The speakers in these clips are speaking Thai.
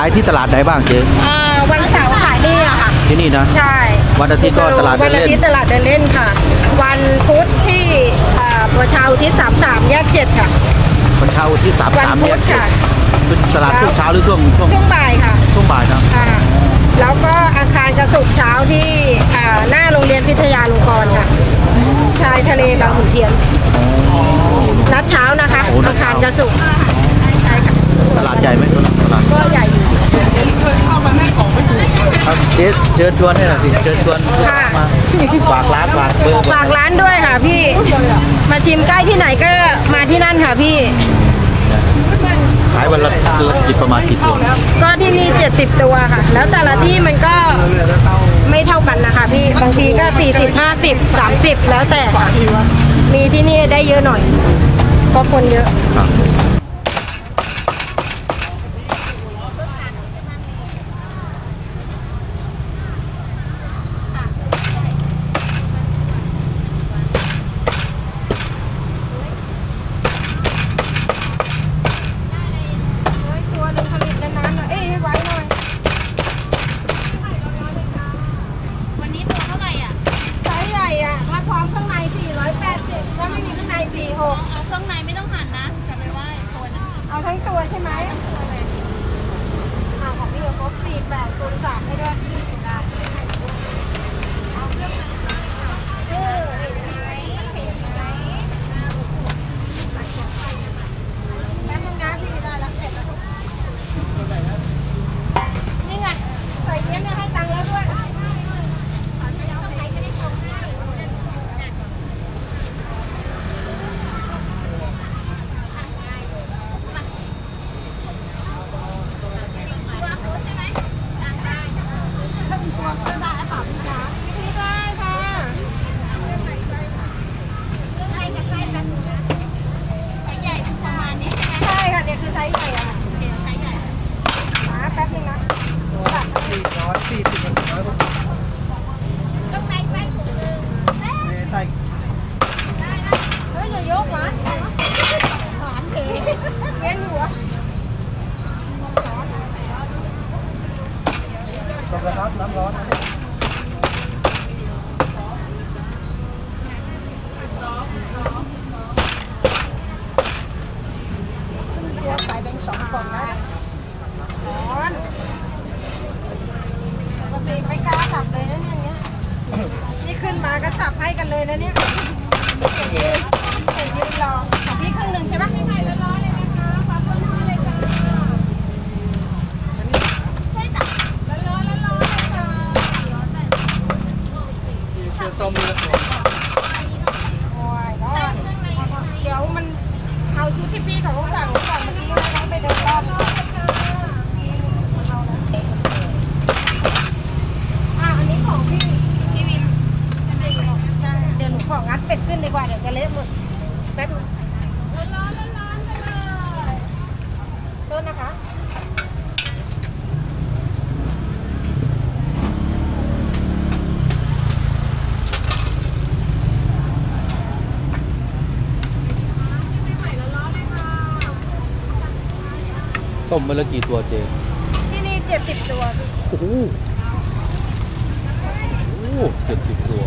ายที่ตลาดไหนบ้างเจ๊อ่าวันเสาร์ขายนี่อะค่ะ ที่นี่นะ ใช่วันอาทิตย์ก็ตลาดเดิวันนเล่นอาทิตย์ตลาดเดินเล่นค่ะ วันพุธที่อ่าประชาอุทิศสามสามแยกเจ็ดค่ะ วันเช้าที่สามวันสามพุเนี่ยธค่ะ เป็นตลาดช่วงเช้าหรือช่วงช่วงช่วงบ่ายค่ะช่วงบ่ายนะอ่าแล้วก็อาคารกระสุกร์เช้าที่อ่าหน้าโรงเรียนพิทยาลงกรณ์ค่ะชายทะเลบางขุนเทียนนัดเช้านะคะ อาคารกระสุกร์ใช่ค่ะตลาดใหญ่ไหมตลาดก็ใหญ่อยู่ ครับเจ๊เชิญชวนให้หน่อยสิเชิญชวนค่ะมาฝากร้านฝากเบอร์ฝากร้านด้วยค่ะพี่ มาชิมใกล้ที่ไหนก็มาที่นั่นค่ะพี่ ขายวันละละกี่ประมาณกี่ตัวก็ที่นี่70ตัวค่ะ แล้วแต่ละที่มันก็ไม่เท่ากันนะคะพี่ บางทีก็40 50 30แล้วแต่ค่ะมีที่นี่ได้เยอะหน่อยเพราะคนเยอะ มมาละกี่ตัวเจ๊ที่นี่เจ็ดสิบตัวพี่โอ้โหโอ้เจ็ดสิบตัว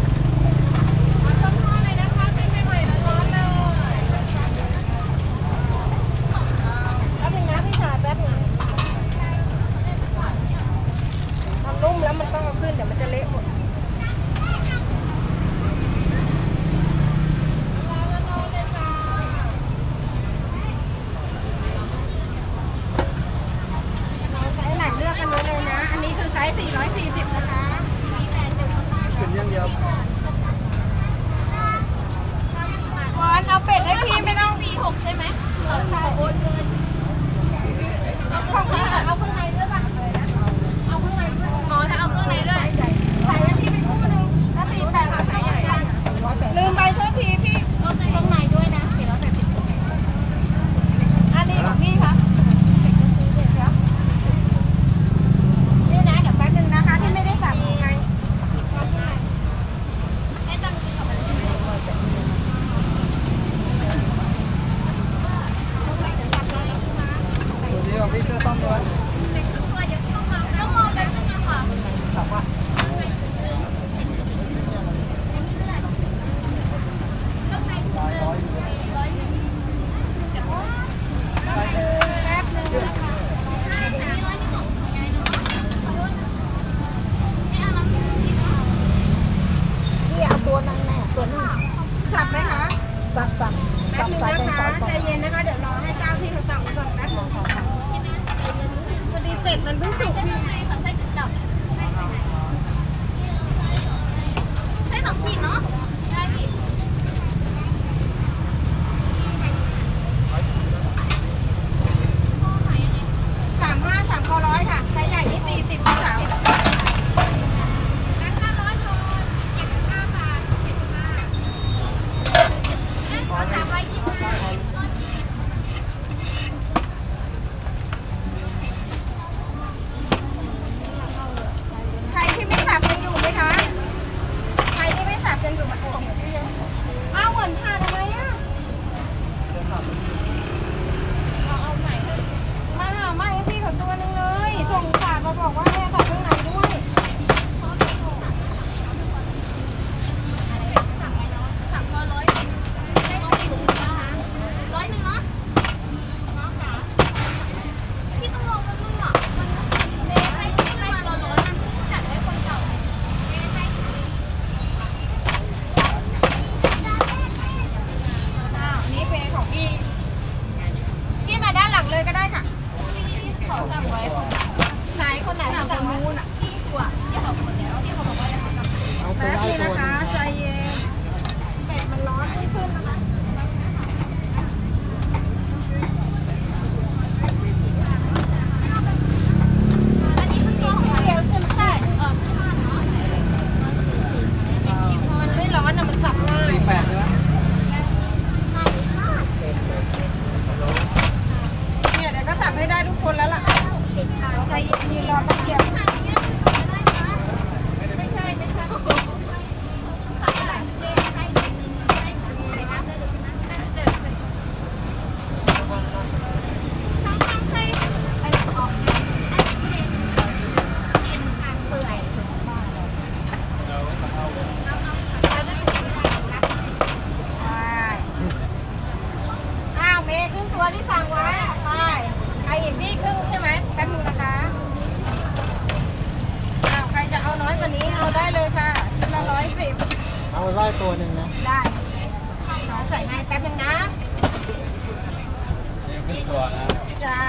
ตัวที่สั่งไว้ไปใครเห็นพี่ครึ่งใช่ไหมแป๊บนึงนะคะใครจะเอาน้อยกว่านี้เอาได้เลยค่ะ ชิ้นละร้อยสิบเอาไล่ตัวหนึ่งนะได้ขอใส่ให้แป๊บหนึ่งนะนี่ขึ้นตัวนะจ้า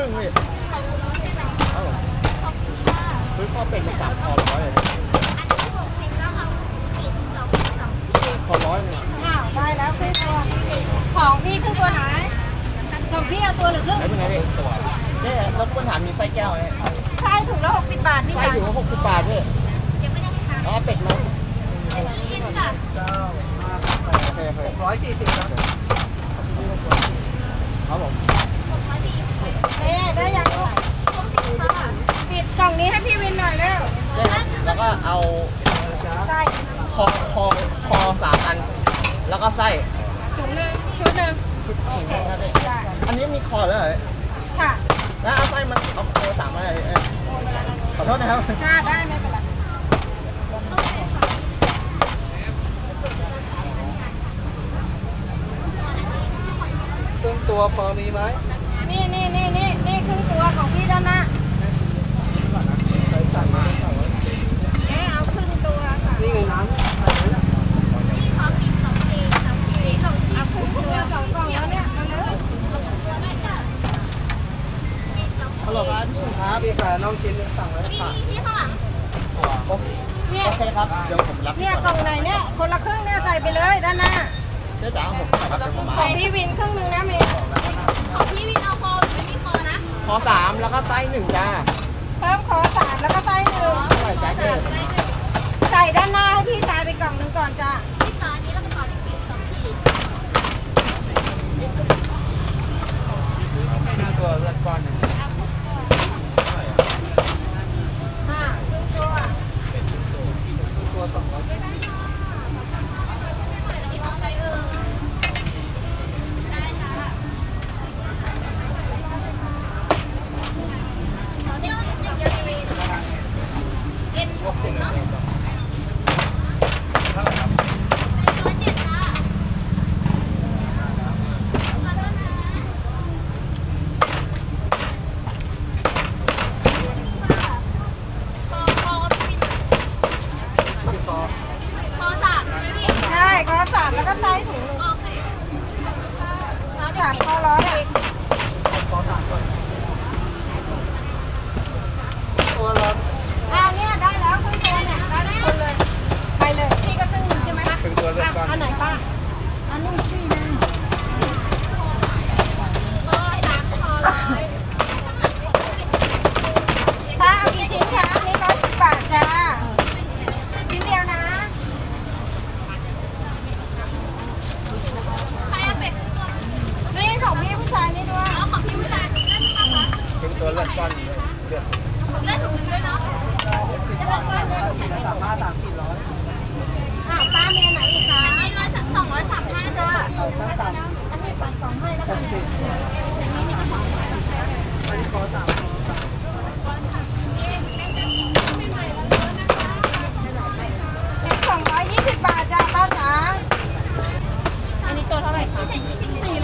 รึ่งเลยซื้อข้อเป็นมาสามคอร้อยคอร้อยนึงอ้าวได้แล้วครึ่งตัว ของพี่ครึ่งตัวไหนของพี่เอาตัวหรือครึ่งแล้วเป็นไงเองตัวเจ๊รบกวนถามมีไส้แก้วไหมไส้ถุงละหกสิบบาทนี่ไส้ถุงละหกสิบบาทพี่ยังไม่ได้ค่ะอ๋อเป็ดมั้งร้อยสี่สิบ ไส้ถุงหนึ่งชุดหนึ่งโอเคได้อันนี้มีคอด้วยเหรอค่ะแล้วเอาไส้มันเอาโอสามอะไรขอโทษนะครับค่ะได้ไหมเป็นไรครึ่งตัวพอมีไหมนี่นี่นี่นี่นี่ครึ่งตัวของพี่ด้านหน้า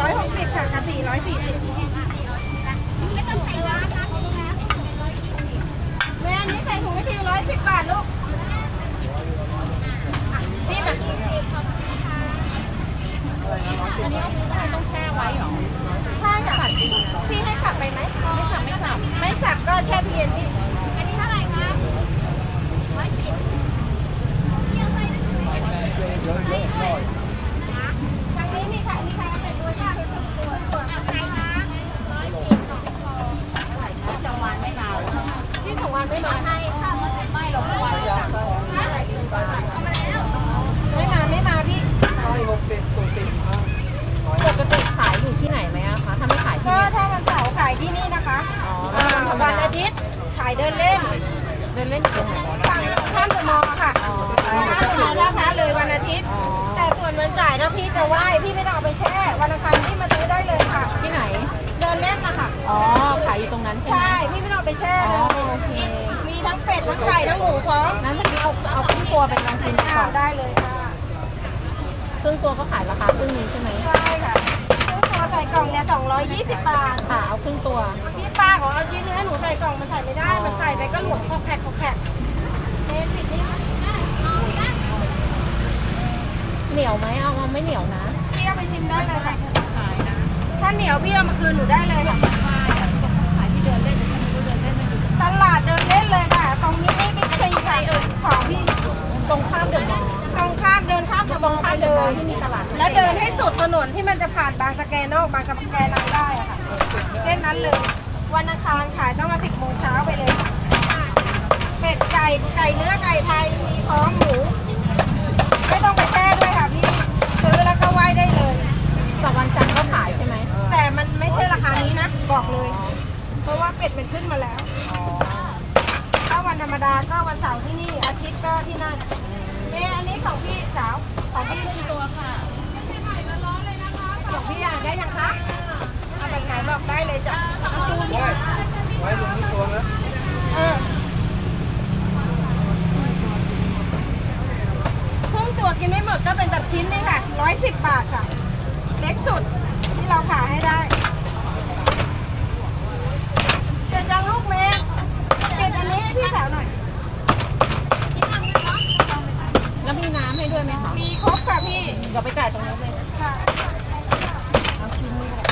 ร้อยหกสิบค่ะกับสี่ร้อยสี่สิบไม่ต้องใส่ร้านนะแม่อันนี้ใส่ถุงให้ทีร้อยสิบบาทลูกอะพี่มาอันนี้ต้องแช่ไว้หรอ ใช่ค่ะพี่ให้สับไปไหมไม่สับไม่สับไม่สับก็แช่ตู้เย็นพี่อันนี้เท่าไหร่คะร้อยสิบเกี่ยวใส่ได้ไหมเยอะเยอะเยอะหน่อย ทางนี้มีใครมีใครเอาไปด้วยค่ะคือตัวตัว เอาใครคะร้อยสิบสองคอที่จังหวัดไม่มา ที่สอง วันไม่มาใช่ค่ะมันเป็นไม่หรอกวันเอามาแล้วไม่มาไม่มาพี่ไส้หกสิบตัวสิบห้าร้อยปกติขายอยู่ที่ไหนไหมอะคะถ้าไม่ขายที่ก็นี่ถ้าวันเสาร์ขายที่นี่นะคะอ๋ออ่าแล้ววันธรรมวัดาอาทิตย์ขายเดินเล่นเดินเล่นอยู่ตรงไหนฝั่งข้ามเดอะมอค่ะข้ามเดอะมอลล์ท่าพระเลยวันอาทิตย์ แต่ส่วนวันจ่ายถ้าพี่จะไหว้พี่ไม่ต้องเอาไปแช่ วันอังคารพี่มาซื้อได้เลยค่ะ ที่ไหน เดินเล่นนะคะ อ๋อ ขายอยู่ตรงนั้นใช่ไหมใช่ พี่ไม่ต้องเอาไปแช่อ๋เลอยโอเคมีทั้งเป็ดทั้งไก่ทั้งหมูพร้อมนั้นเมื่อกี้เอาเอาครึ่งตัวเป็นลองกินอ่าก่อนได้เลยค่ะ ครึ่งตัวก็ขายราคาครึ่งหนึงใช่ไหมใช่ค่ะทุกตัวใส่กล่องเนี่ย220 บาท ค่ะเอาครึ่งตัว พี่ป้าของเอาชิ้นเนื้อหนูใส่กล่องมันใส่ไม่ได้ มันใส่ไปก็หลวมคอแขกคอแขกเทปิดนี่เหนียวไหมเอามาไม่เหนียวนะ พี่เอาไปชิมได้เลยค่ะถ้าเหนียวพี่เอามาคืนหนูได้เลยค่ะ ตลาดเดินเล่นเลยค่ะ ตรงนี้นี่บิ๊กซีค่ะเออของพี่ตรงข้ามเดอะมอลล์ตรงข้ามเดินข้ามจะมองข้ามเดินที่มีตลาด แล้วเดินให้สุดถนนที่มันจะผ่านบางสะแกนอกบางสะแกนางได้อะค่ะเส้นนั้นเลยวันอังคารขายต้องมาสิบโมงเช้าไปเลยเป็ดไก่ไก่เนื้อไก่ไทยมีพร้อมหมูไม่ต้องไปแช่ด้วยค่ะพี่ซื้อแล้วก็ไหว้ได้เลยกับวันจันทร์ก็ขายใช่ไหม แต่มันไม่ใช่ราคานี้นะ บอกเลย เพราะว่าเป็ดมันขึ้นมาแล้วอ๋อถ้าวันธรรมดาก็วันเสาร์ที่นี่ อาทิตย์ก็ที่นั่นเมอันนี้ของพี่สาว ของพี่ขึ้นตัวค่ะของพี่อยากได้ยังคะ เอาแบบไหนบอกได้เลยจ้ะไว้ไว้ตรงนี้ตัวนะเออครึ่งตัวกินไม่หมดก็เป็นแบบชิ้นนี่ค่ะร้อยสิบบาทค่ะ เล็กสุด ที่เราขายให้ได้เดี๋ยวจังลูกเมย์เก็บอันนี้ให้พี่สาวหน่อยแล้วมีน้ำให้ด้วยไหมคะมีครบค่ะพี่เดี๋ยวไปจ่ายตรงนี้เลยค่ะเอาชิ้นนี้เลย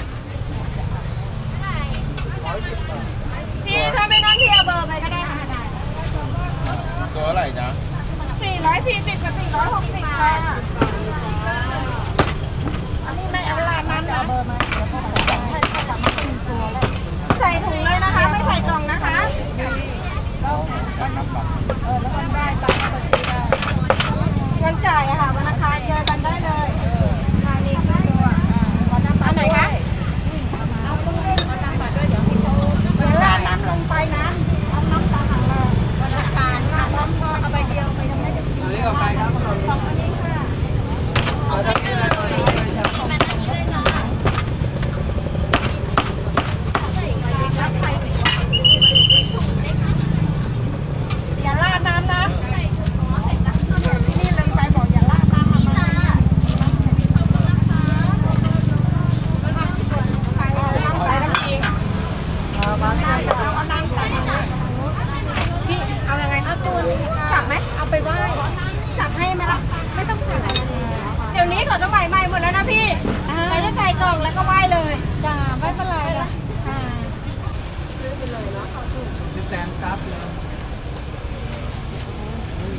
พี่พี่ถ้าไม่นั่งพี่เอาเบอร์ไปก็ได้ค่ะตัวอะไรจ๊ะ440กับ460ค่ะ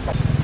Bye.